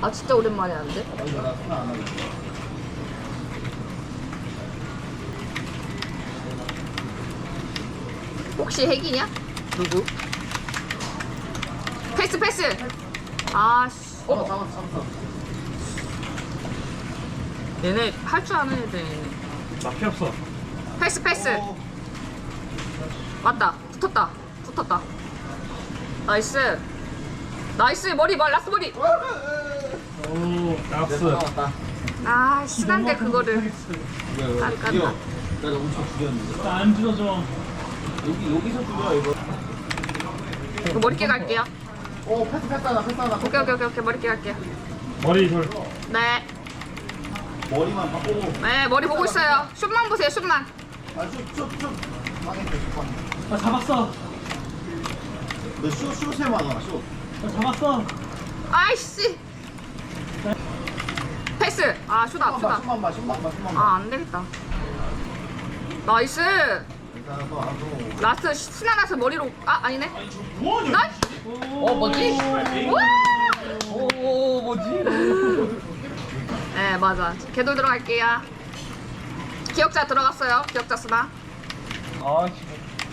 아 진짜 오랜만에 하는데? 혹시 핵이냐? 누구? 패스 패스! 아씨 어. 얘네 할 줄 아는 애들 나피 없어. 패스 패스 어, 맞다 붙었다 붙었다 나이스 나이스 머리 말 라스 머리 오, 나스. 잡았다. 아 신한데 그거를 뭐야, 이거. 깜깜다. 죽여. 나 엄청 죽였는데. 나안 죽어줘. 여기, 여기서 죽여, 이거. 이거 머리 깨 갈게요 오, 패스, 패스 하나, 패스 하나. 오케이 오케이 오케이 오케이 머리 깨 갈게요 머리 돌. 네, 머리만 바꾸고. 네 머리 보고 있어요 슛만 보세요 슛만 아. 망했네, 슛 망했네. 나 잡았어. 너 슛, 슛에 많아, 슛. 나 잡았어. 아이씨 패스 아 봐, 슛아 슛만 봐, 슛만 봐, 슛만 봐. 아 안 되겠다 나이스 괜찮아, 너안 줘. 라스트 신나나서 머리로 아 아니네? 나이스 어, 뭐지? 와! 오, 뭐지? 네 맞아 개돌 들어갈게요 기억자 들어갔어요 기억자 쓰나 아,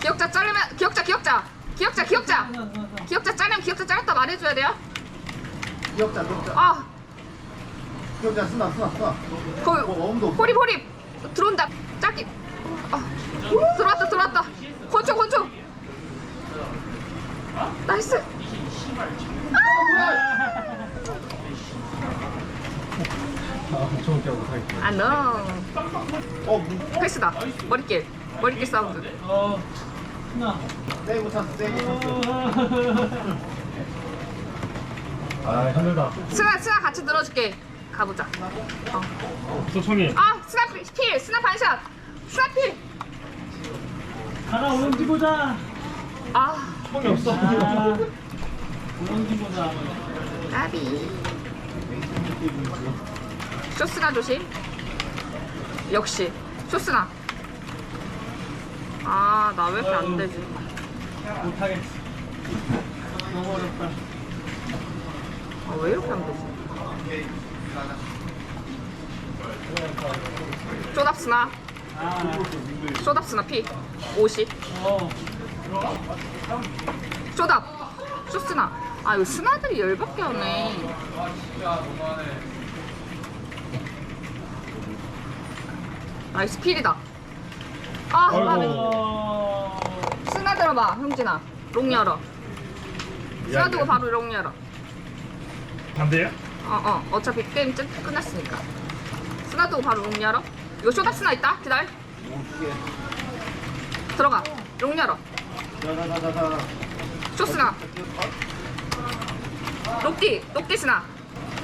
기억자 자르면 기억자 기억자 기억자 기억자. 기억자 자르면 기억자 잘랐다 말해줘야 돼요? 기억자, 기억자. 아. 기억자, 쓰나, 쓰나, 쓰나. 거기 어, 엄도. 없어. 호립 호립. 들어온다. 짧게 아, 들어왔다 들어왔다. 권총 권총. 나이스. 아, 엄청 웃겨 못하겠다. 아너. 어, 무, 패스다. 머리길. 머리길 사운드. 어, 나. 세이브 찬스, 세이브 찬스. 아, 힘들다. 스나 스나 같이 늘어줄게 가보자 어. 소청이. 아 스나 필, 필 스나 반샷 스나 필 가라, 오렌지 보자. 아, 총이 없어. 아, 오렌지 보자. 까비. 쇼스나 조심. 역시 쇼스나. 아, 나 왜 이렇게 안 되지? 못하겠어. 너무 어렵다. 아, 왜 이렇게 안 되지? 쇼답스나. 아, 쇼답스나 피. 50. 어. 쇼답. 쇼스나. 아, 이거 스나들이 열받게 하네. 나이스 필이다. 아, 까비. 어. 스나 들어봐, 형진아. 롱 열어. 스나 두고 바로 롱 열어. 반대야? 어, 어. 어차피 게임 끝, 끝났으니까. 스나 두고 바로 롱 열어. 이거 쇼답 스나 있다. 기다려. 들어가. 롱 열어. 자, 자. 쇼스나. 녹디. 녹디 스나.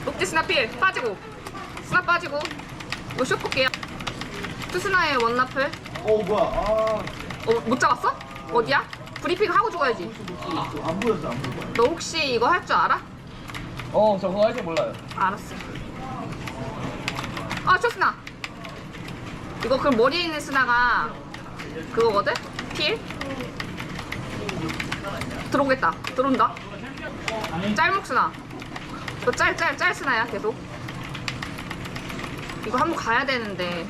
녹디 스나 필. 빠지고. 스나 빠지고. 이거 쇼 볼게요. 투 스나의 원라플. 어, 뭐야. 아, 어, 못 잡았어? 어디야? 브리핑 하고 죽어야지. 안 보였어, 안 보여. 너 혹시 이거 할 줄 알아? 어, 저 그거 할 줄 몰라요. 알았어. 아, 쇼스나. 이거 그럼 머리에 있는 스나가 그거거든? 필? 들어오겠다. 들어온다. 짤목 스나. 이거 짤, 짤, 짤 스나야, 계속. 이거 한번 가야 되는데.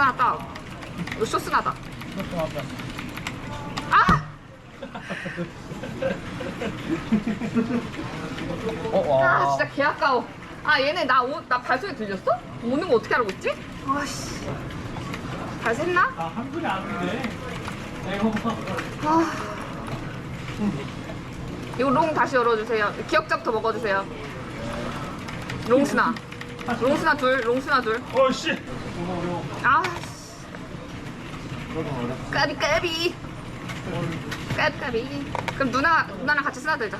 나 딱. 이거 쇼스나다. 아! 어, 아 진짜 개 아까워. 아 얘네 나, 오, 나 발소리 들렸어? 오는 거 어떻게 알고 있지? 아씨. 잘 샜나? 아, 한 분이 안. 에고. 아. 이거 롱 다시 열어주세요. 기억자부터 먹어주세요. 롱스나. 롱스나 둘, 롱스나 둘. 어, 씨. 아. 까비 까비. 까비 까비. 그럼 누나 누나랑 같이 스나 들자.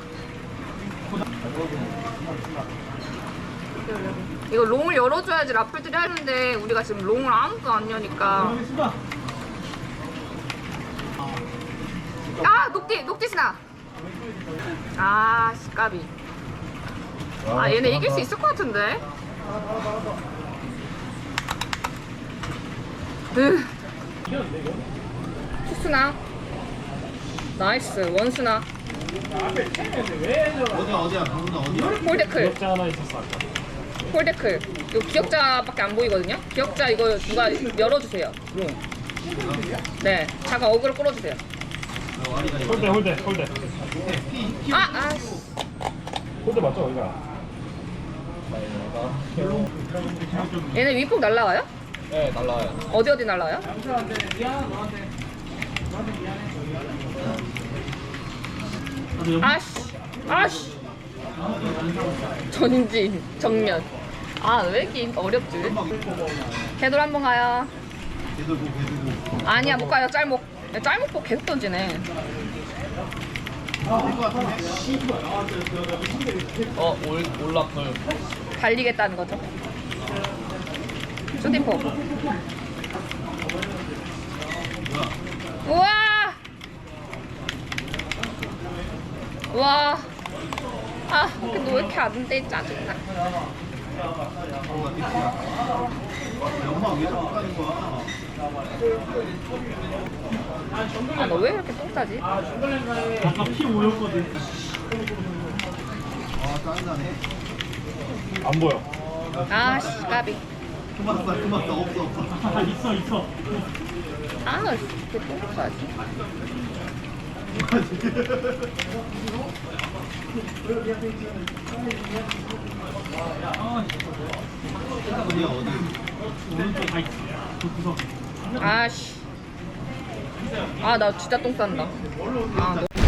이거 롱을 열어줘야지 라플들이 하는데 우리가 지금 롱을 아무도 안 여니까. 수다. 아 녹디 녹디 스나. 아 씨까비. 아 얘네 이길 수 있을 것 같은데. 으. 투수나. 나이스. 원수나. 어디야 어디야 방금 어디야? 홀데클. 기억자 하나 있었어 아까. 홀데클. 요 기억자밖에 안 보이거든요. 기억자 이거 누가 열어주세요. 용. 네. 자가 어그로 끌어주세요. 홀대 홀대 홀대. 아, 아, 씨. 홀대 맞죠 여기가? 얘네 위폭 날라와요? 네 날라와요. 어디 어디 날라와요? 아씨, 아씨. 전진, 정면. 아, 왜 이렇게 어렵지? 개돌 한번 가요. 아니야, 못 가요. 짤목. 야, 짤목폭 계속 던지네. 어, 올, 올라풀. 달리겠다는 거죠. 슈팅폭. 우와! 와. 아, 근데 왜 이렇게 안 돼? 짜증나. 아, 너 왜 이렇게 똥 싸지? 아까 피 오였거든. 아 짜증나네. 안 보여. 아, 씨, 까비. 그만 써 그만 써 없어 없어. 아 있어 있어. 아, 왜 이렇게 똥 싸지? 어디야 어디? 오른쪽 다 있어. 그 구석. 아, 씨. 아, 나 진짜 똥 싼다. 아, 너.